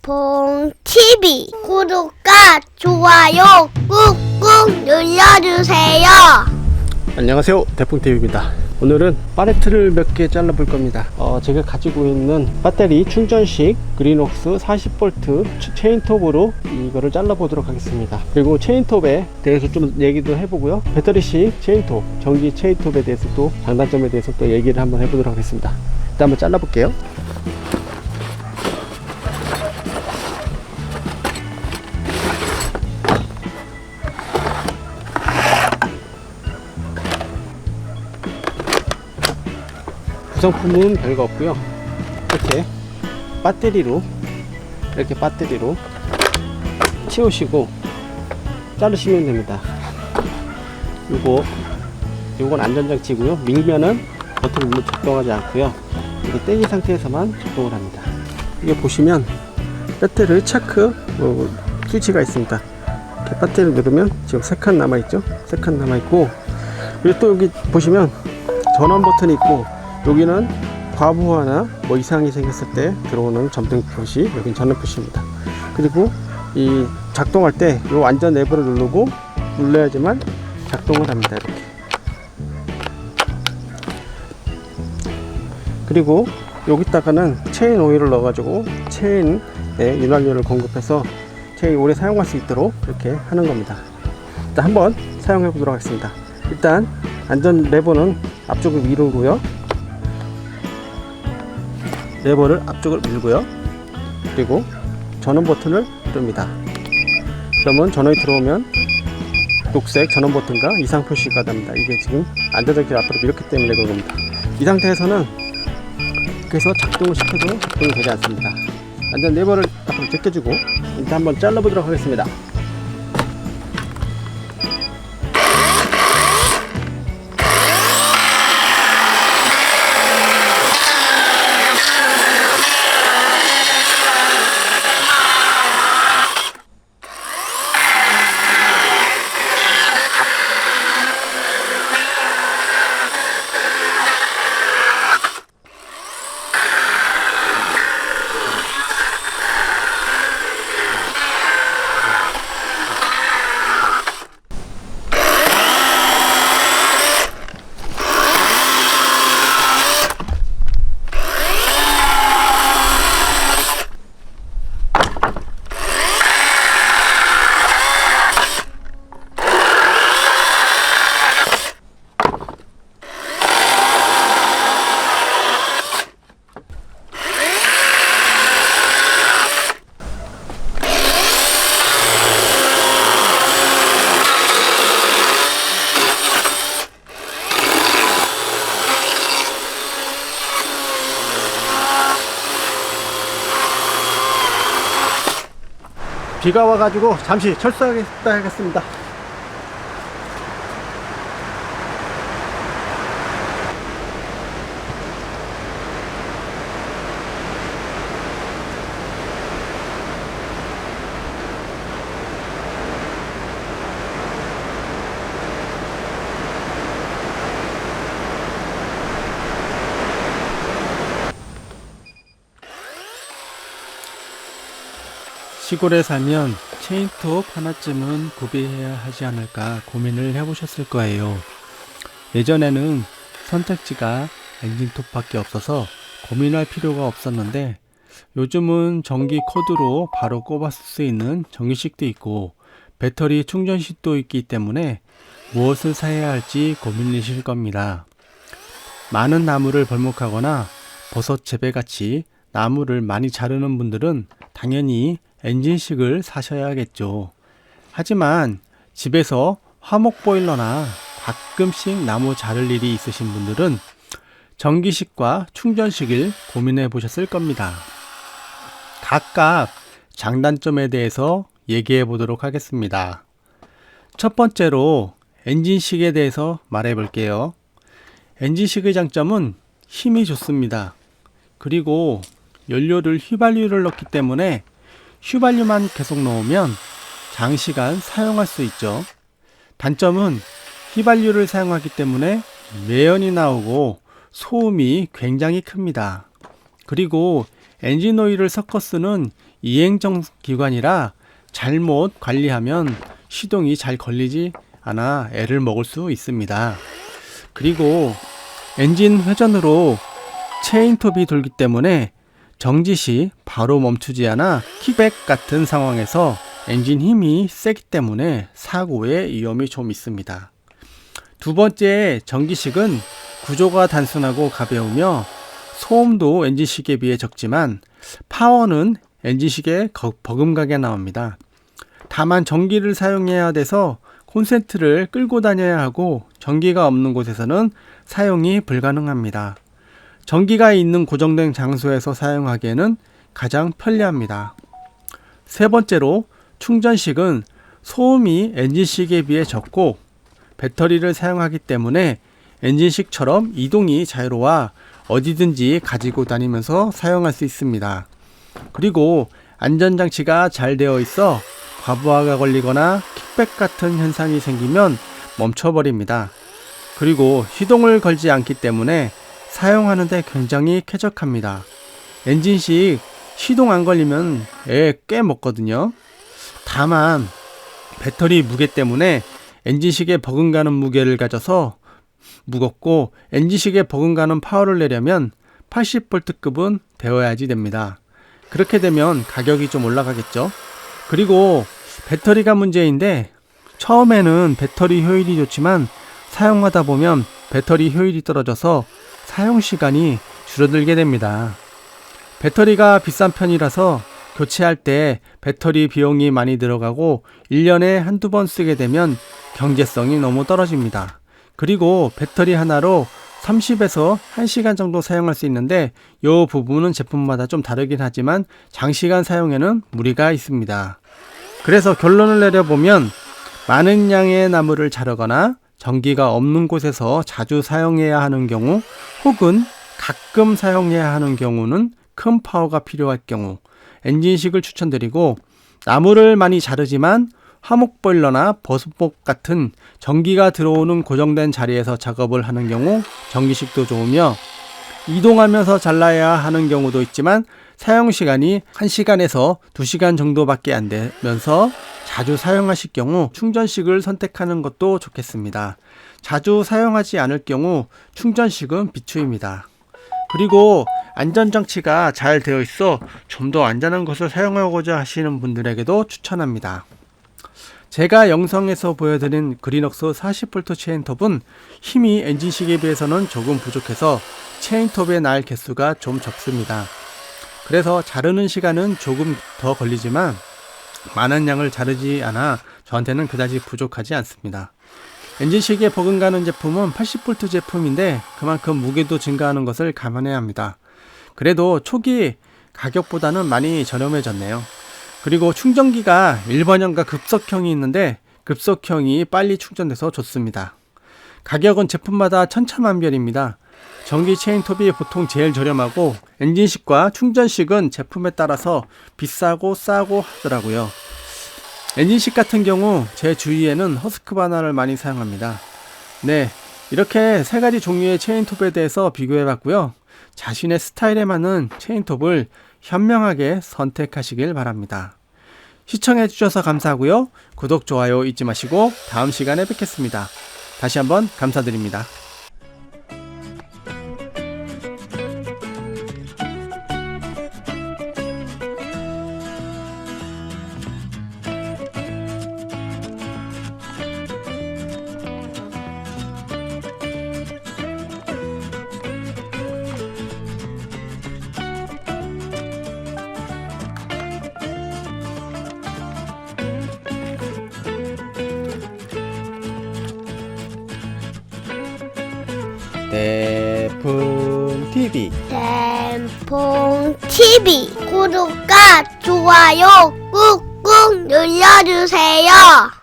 뽕 TV 구독과 좋아요 꾹꾹 눌러주세요. 안녕하세요. 대풍TV입니다. 오늘은 팔레트를 몇 개 잘라 볼 겁니다. 어, 제가 가지고 있는 배터리 충전식 그린웍스 40V 체인톱으로 이거를 잘라 보도록 하겠습니다. 그리고 체인톱에 대해서 좀 얘기도 해보고요. 배터리식 체인톱 전기 체인톱에 대해서 또 장단점에 대해서 또 얘기를 한번 해보도록 하겠습니다. 일단 한번 잘라 볼게요 구성품은 별거 없고요. 이렇게 배터리로 이렇게 배터리로 치우시고 자르시면 됩니다. 요거 요건 안전장치고요. 밀면은 버튼을 눌러 작동하지 않고요. 이게 떼기 상태에서만 작동을 합니다. 이게 보시면 배터리 체크 어, 스위치가 있습니다. 이렇게 배터리 누르면 지금 3칸 남아있죠? 3칸 남아있고 그리고 또 여기 보시면 전원 버튼이 있고 여기는 과부하나 뭐 이상이 생겼을 때 들어오는 점등 표시 여긴 전원 표시입니다. 그리고 이 작동할 때 이 완전 내부를 누르고 눌러야지만 작동을 합니다 이렇게. 그리고 여기다가는 체인 오일을 넣어 가지고 체인 에 윤활유를 공급해서 체인 오래 사용할 수 있도록 이렇게 하는 겁니다. 일단 한번 사용해 보도록 하겠습니다. 일단 안전 레버는 앞쪽을 미루고요 레버를 앞쪽을 밀고요. 그리고 전원 버튼을 누릅니다. 그러면 전원이 들어오면 녹색 전원 버튼과 이상 표시가 됩니다. 이게 지금 안전장치를 앞으로 밀었기 때문에 그런 겁니다. 이 상태에서는 그래서 작동을 시켜도 작동이 되지 않습니다. 안전 레버를 앞으로 제껴주고 일단 한번 잘라보도록 하겠습니다. 비가 와가지고 잠시 철수하겠습니다. 시골에 살면 체인톱 하나쯤은 구비해야 하지 않을까 고민을 해보셨을 거예요. 예전에는 선택지가 엔진톱밖에 없어서 고민할 필요가 없었는데 요즘은 전기 코드로 바로 꼽았을 수 있는 전기식도 있고 배터리 충전식도 있기 때문에 무엇을 사야 할지 고민이실 겁니다. 많은 나무를 벌목하거나 버섯 재배같이 나무를 많이 자르는 분들은 당연히 엔진식을 사셔야겠죠. 하지만 집에서 화목 보일러나 가끔씩 나무 자를 일이 있으신 분들은 전기식과 충전식을 고민해 보셨을 겁니다. 각각 장단점에 대해서 얘기해 보도록 하겠습니다. 첫 번째로 엔진식에 대해서 말해 볼게요. 엔진식의 장점은 힘이 좋습니다. 그리고 연료를 휘발유를 넣기 때문에 휘발유만 계속 넣으면 장시간 사용할 수 있죠. 단점은 휘발유를 사용하기 때문에 매연이 나오고 소음이 굉장히 큽니다. 그리고 엔진 오일을 섞어 쓰는 이행정 기관이라 잘못 관리하면 시동이 잘 걸리지 않아 애를 먹을 수 있습니다. 그리고 엔진 회전으로 체인톱이 돌기 때문에 정지 시 바로 멈추지 않아 킥백 같은 상황에서 엔진 힘이 세기 때문에 사고의 위험이 좀 있습니다. 두 번째 전기식은 구조가 단순하고 가벼우며 소음도 엔진식에 비해 적지만 파워는 엔진식에 거- 버금가게 나옵니다. 다만 전기를 사용해야 돼서 콘센트를 끌고 다녀야 하고 전기가 없는 곳에서는 사용이 불가능합니다. 전기가 있는 고정된 장소에서 사용하기에는 가장 편리합니다. 세 번째로 충전식은 소음이 엔진식에 비해 적고 배터리를 사용하기 때문에 엔진식처럼 이동이 자유로워 어디든지 가지고 다니면서 사용할 수 있습니다. 그리고 안전장치가 잘 되어 있어 과부하가 걸리거나 킥백 같은 현상이 생기면 멈춰버립니다. 그리고 시동을 걸지 않기 때문에 사용하는데 굉장히 쾌적합니다. 엔진식 시동 안 걸리면 애 꽤 먹거든요. 다만 배터리 무게 때문에 엔진식에 버금가는 무게를 가져서 무겁고 엔진식에 버금가는 파워를 내려면 80V급은 되어야지 됩니다. 그렇게 되면 가격이 좀 올라가겠죠. 그리고 배터리가 문제인데 처음에는 배터리 효율이 좋지만 사용하다 보면 배터리 효율이 떨어져서 사용 시간이 줄어들게 됩니다. 배터리가 비싼 편이라서 교체할 때 배터리 비용이 많이 들어가고 1년에 한두 번 쓰게 되면 경제성이 너무 떨어집니다. 그리고 배터리 하나로 30에서 1시간 정도 사용할 수 있는데 이 부분은 제품마다 좀 다르긴 하지만 장시간 사용에는 무리가 있습니다. 그래서 결론을 내려보면 많은 양의 나무를 자르거나 전기가 없는 곳에서 자주 사용해야 하는 경우 혹은 가끔 사용해야 하는 경우는 큰 파워가 필요할 경우 엔진식을 추천드리고 나무를 많이 자르지만 화목 보일러나 버스복 같은 전기가 들어오는 고정된 자리에서 작업을 하는 경우 전기식도 좋으며 이동하면서 잘라야 하는 경우도 있지만 사용 시간이 1시간에서 2시간 정도밖에 안 되면서 자주 사용하실 경우 충전식을 선택하는 것도 좋겠습니다. 자주 사용하지 않을 경우 충전식은 비추입니다. 그리고 안전장치가 잘 되어 있어 좀 더 안전한 것을 사용하고자 하시는 분들에게도 추천합니다. 제가 영상에서 보여드린 그린웍스 40V 체인톱은 힘이 엔진식에 비해서는 조금 부족해서 체인톱의 날 개수가 좀 적습니다. 그래서 자르는 시간은 조금 더 걸리지만 많은 양을 자르지 않아 저한테는 그다지 부족하지 않습니다. 엔진식에 버금가는 제품은 80V 제품인데 그만큼 무게도 증가하는 것을 감안해야 합니다. 그래도 초기 가격보다는 많이 저렴해졌네요. 그리고 충전기가 일반형과 급속형이 있는데 급속형이 빨리 충전돼서 좋습니다. 가격은 제품마다 천차만별입니다. 전기 체인톱이 보통 제일 저렴하고 엔진식과 충전식은 제품에 따라서 비싸고 싸고 하더라고요. 엔진식 같은 경우 제 주위에는 허스크바나를 많이 사용합니다. 네, 이렇게 세 가지 종류의 체인톱에 대해서 비교해 봤고요. 자신의 스타일에 맞는 체인톱을 현명하게 선택하시길 바랍니다. 시청해 주셔서 감사하고요. 구독, 좋아요 잊지 마시고 다음 시간에 뵙겠습니다. 다시 한번 감사드립니다. 대풍 TV 댐퐁 TV 구독과 좋아요 꾹꾹 눌러주세요.